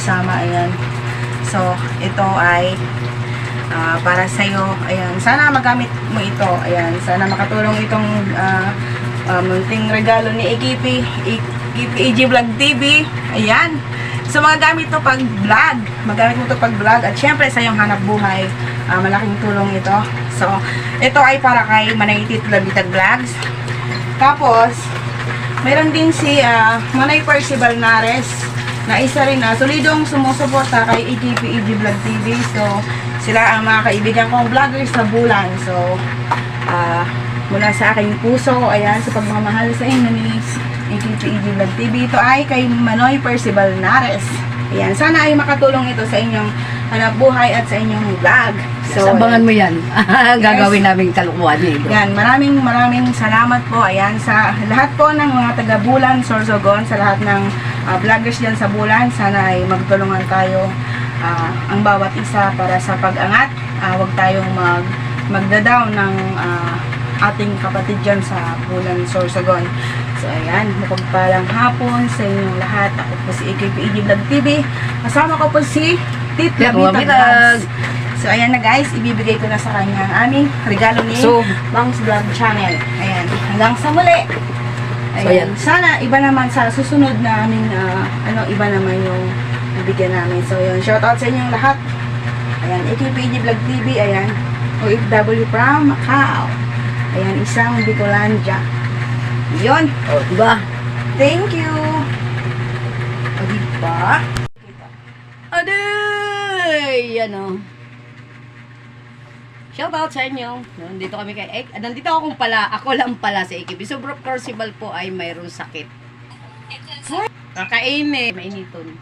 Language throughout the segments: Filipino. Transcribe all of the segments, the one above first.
kasama. Ayan. So, ito ay ah, para sa iyo. Ayan. Sana magamit mo ito. Ayan. Sana makatulong itong ah, ah, munting regalo ni Ekipi. Ekipi EG Vlog TV. Ayan. So, magagamit to pag vlog. Magamit mo to pag vlog. At syempre, sa iyong hanap buhay, ah, malaking tulong ito. So, ito ay para kay Manaitit Labitag Vlogs. Tapos, Meron din si ah, Manay Percival Nares na isa rin na solidong sumusuporta kay E ETP EG Vlog TV. So, sila ang mga kaibigan kong vloggers sa bulan. So, ah, mula sa aking puso, ayan, sa pagmamahal sa inyo ni ETP EG Vlog TV. Ito ay kay Manoy Percival Nares. Ayan, sana ay makatulong ito sa inyong hanap buhay at sa inyong vlog. So, abangan mo yan. Gagawin namin kalukuhan niya. yan, maraming maraming salamat po. Ayan, sa lahat po ng mga taga-Bulan, Sorsogon, sa lahat ng ah, vloggers dyan sa Bulan, sana ay magtulungan tayo ah, ang bawat isa para sa pag-angat. Ah, huwag tayong mag, magda-down ng ah, ating kapatid dyan sa Bulan, Sorsogon. So, ayan, mapagpalang hapon sa inyong lahat. Ako po si AKPEG Vlog TV. Kasama ko po si Tit Lamita. Vlogs. So, ayan na guys, ibibigay ko na sa kanya ang aming regalo ni So, Bangs Vlog Channel. Ayan, hanggang sa muli. Ayan. So, ayan. Sana iba naman sa susunod na aming ah, ano, iba naman yung bibigyan namin. So, yun, shout out sa inyong lahat. Ayan, AKPG Vlog TV, ayan, OFW from Macau. Ayan, isang Bicolandia. Yun, oh, diba? thank you. O, diba? Aday! Ano? Shout out sa inyo. Nandito kami kay Ek. ah, Nandito ako pala. Ako lang pala sa AKB. So, Bro Percival po ay mayroong sakit. Kakainin. Mainiton.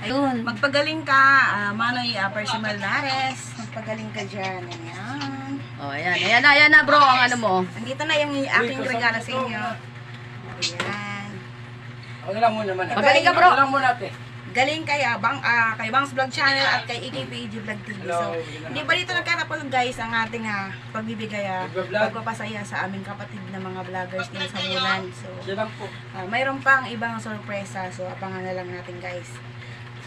Ayun. Magpagaling ka, ah, Manoy uh, Percival Nares. Magpagaling ka dyan. Ayan. Oh, ayan. Ayan na, ayan na bro. Ang ano mo. Andito na yung aking regalo sa inyo. Ayan. Ano lang muna man. Magaling ka, bro. Ano lang muna ate. Galing kay, bang, ah, kay Bangs Vlog Channel at kay EKPG Vlog TV. So, hindi ba dito nagkatapos guys ang ating ah, pagbibigay Nagbablog. pagpapasaya sa aming kapatid na mga vloggers din sa Mulan. So. Ah, mayroon pang ibang sorpresa, so abangan na lang natin guys.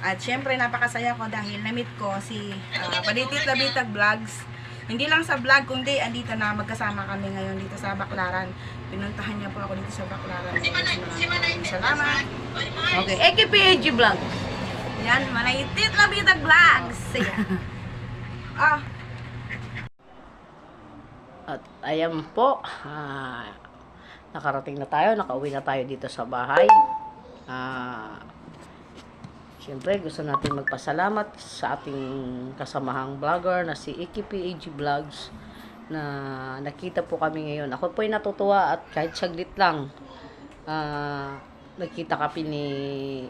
At syempre napakasaya ko dahil na-meet ko si uh, Palitit Labitag Vlogs. Hindi lang sa vlog kundi andito na magkasama kami ngayon dito sa Baklaran. Pinuntahan niya po ako dito sa Baklaran. Salamat. Okay. AKPAG vlog. Yan, Manaitit Labitag Vlogs. Ayan. Ah, At ayan po, ah, nakarating na tayo, nakauwi na tayo dito sa bahay. Ah, Siyempre, gusto natin magpasalamat sa ating kasamahang vlogger na si Iki PAG Vlogs na nakita po kami ngayon. Ako po ay natutuwa at kahit saglit lang, ah, nakita kami ni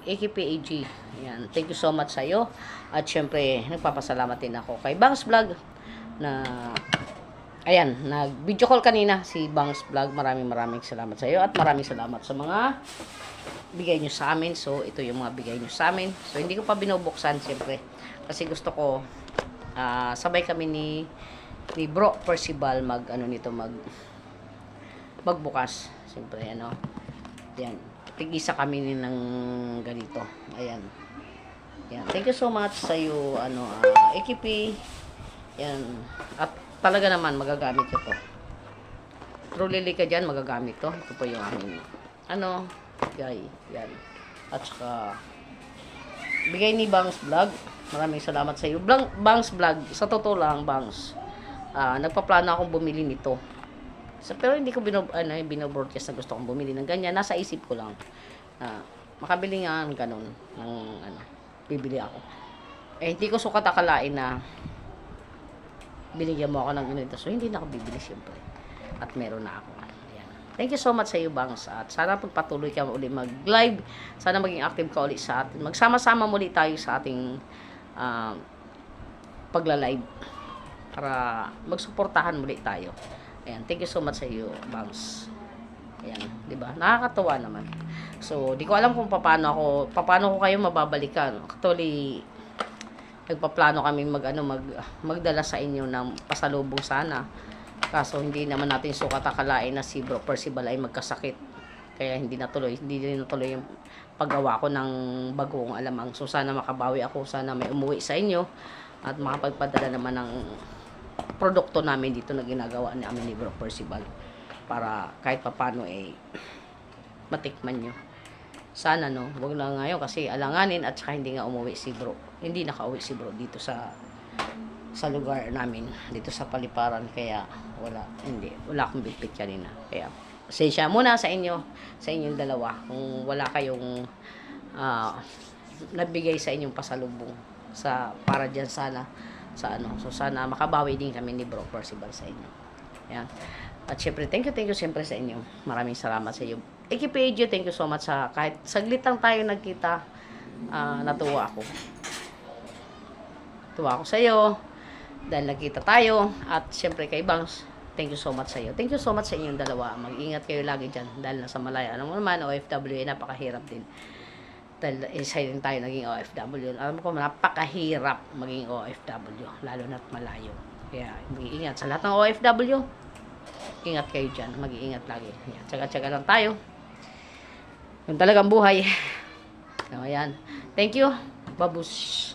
Iki PAG. Ayan, thank you so much sa iyo. At siyempre, nagpapasalamat din ako kay Bangs Vlog na Ayan, nag-video call kanina si Bangs Vlog. Maraming maraming salamat sa iyo at maraming salamat sa mga bigay nyo sa amin. So, ito yung mga bigay nyo sa amin. So, hindi ko pa binubuksan, siyempre. Kasi gusto ko, ah, sabay kami ni, ni Bro Percival mag, ano nito, mag, magbukas. Siyempre, ano. Yan. Tig-isa kami ni ng ganito. Ayan. Yan. Thank you so much sa iyo, ano, uh, AKP. Yan. At talaga naman, magagamit ko to. Truly ka dyan, magagamit to. Ito po yung amin. Ano, guy. Yan. At saka, bigay ni Bangs Vlog. Maraming salamat sa iyo. Blang, Bangs Vlog, sa totoo lang, Bangs. Ah, nagpaplano akong bumili nito. So, pero hindi ko bino, ano, binobroadcast na gusto kong bumili ng ganyan. Nasa isip ko lang. Ah, makabili nga ng ganun. Ng, ano, bibili ako. Eh, hindi ko sukat akalain na binigyan mo ako ng ganito. So, hindi na ako bibili, siyempre. At meron na ako. Ayan. Thank you so much sa iyo, Bangs. At sana pagpatuloy ka uli mag-live. Sana maging active ka uli sa atin. Magsama-sama muli tayo sa ating ah, pagla-live. Para magsuportahan muli tayo. Ayan. Thank you so much sa iyo, Bangs. Ayan, 'di ba? Nakakatuwa naman. So, di ko alam kung paano ako, paano ko kayo mababalikan. Actually, nagpaplano kami mag ano mag magdala sa inyo ng pasalubong sana. Kaso hindi naman natin sukat akalain na si Bro Percival ay magkasakit. Kaya hindi natuloy, hindi din natuloy yung paggawa ko ng bagong alamang. So sana makabawi ako, sana may umuwi sa inyo at makapagpadala naman ng produkto namin dito na ginagawa namin ni Bro Percival para kahit papano eh matikman nyo. Sana no, wag na ngayon kasi alanganin at saka hindi nga umuwi si bro. Hindi nakauwi si bro dito sa sa lugar namin, dito sa paliparan kaya wala, hindi, wala akong bitbit kanina. Kaya pasensya muna sa inyo, sa inyong dalawa kung wala kayong ah, nabigay sa inyong pasalubong sa para diyan sana sa ano. So sana makabawi din kami ni Bro Percival sa inyo. Yan. At syempre, thank you, thank you siyempre sa inyo. Maraming salamat sa iyo. Ekipedio, thank you so much sa kahit saglit lang tayo nagkita, ah, natuwa ako. Tuwa ako sa iyo dahil nagkita tayo at syempre kay Bangs, thank you so much sa iyo. Thank you so much sa inyong dalawa. Mag-ingat kayo lagi dyan dahil nasa Malaya. Alam mo naman, OFW, napakahirap din. Dahil isa din tayo naging OFW. Alam ko, napakahirap maging OFW, lalo na't malayo. Kaya mag-iingat sa lahat ng OFW. Ingat kayo dyan. Mag-iingat lagi. Yan. Tsaga-tsaga lang tayo. Yung talagang buhay. So, ayan. Thank you. Babus.